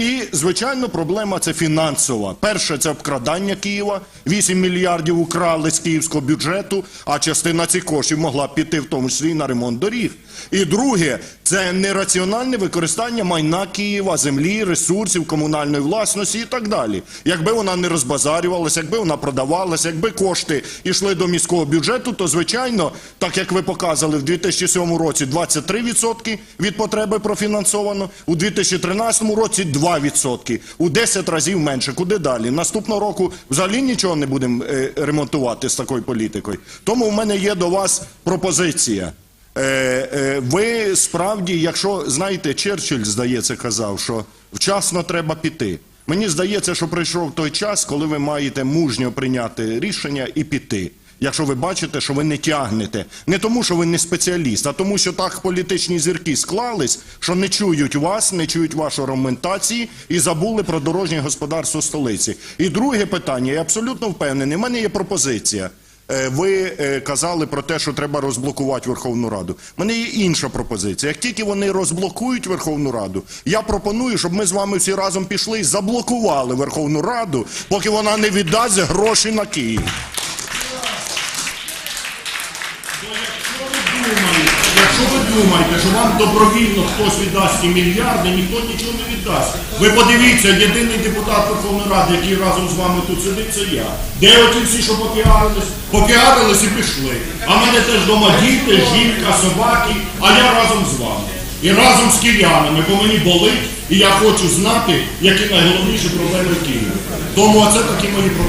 І, звичайно, проблема це фінансова. Перше, це обкрадання Києва. 8 мільярдів украли з київського бюджету, а частина цих коштів могла піти в тому числі на ремонт доріг. І друге, це нераціональне використання майна Києва, землі, ресурсів, комунальної власності і так далі. Якби вона не розбазарювалася, якби вона продавалася, якби кошти йшли до міського бюджету, то звичайно, так як ви показали в 2007 році 23% від потреби профінансовано, у 2013 році 2%, у 10 разів менше. Куди далі? Наступного року взагалі нічого не будемо е, ремонтувати з такою політикою. Тому в мене є до вас пропозиція. Е, е, ви справді, якщо знаєте, Черчилль, здається, казав, що вчасно треба піти. Мені здається, що прийшов той час, коли ви маєте мужньо прийняти рішення і піти. Якщо ви бачите, що ви не тягнете, не тому, що ви не спеціаліст, а тому, що так політичні зірки склались, що не чують вас, не чують вашої аргументації і забули про дорожнє господарство столиці. І друге питання, я абсолютно впевнений. У мене є пропозиція. Е, Ви е, казали про те, що треба розблокувати Верховну Раду. У мене є інша пропозиція. Як тільки вони розблокують Верховну Раду, я пропоную, щоб ми з вами всі разом пішли і заблокували Верховну Раду, поки вона не віддасть гроші на Київ. Якщо ви думаєте, що вам добровільно хтось віддасть ці мільярди, ніхто нічого не віддасть. Ви подивіться, єдиний депутат Верховної Ради, який разом з вами тут сидить, це я. Де оті всі, що попіарились? Попіарились і пішли. А мене теж вдома діти, жінка, собаки, а я разом з вами. І разом з киянами, бо мені болить, і я хочу знати, які найголовніші проблеми в Києві. Тому оце такі мої проблеми.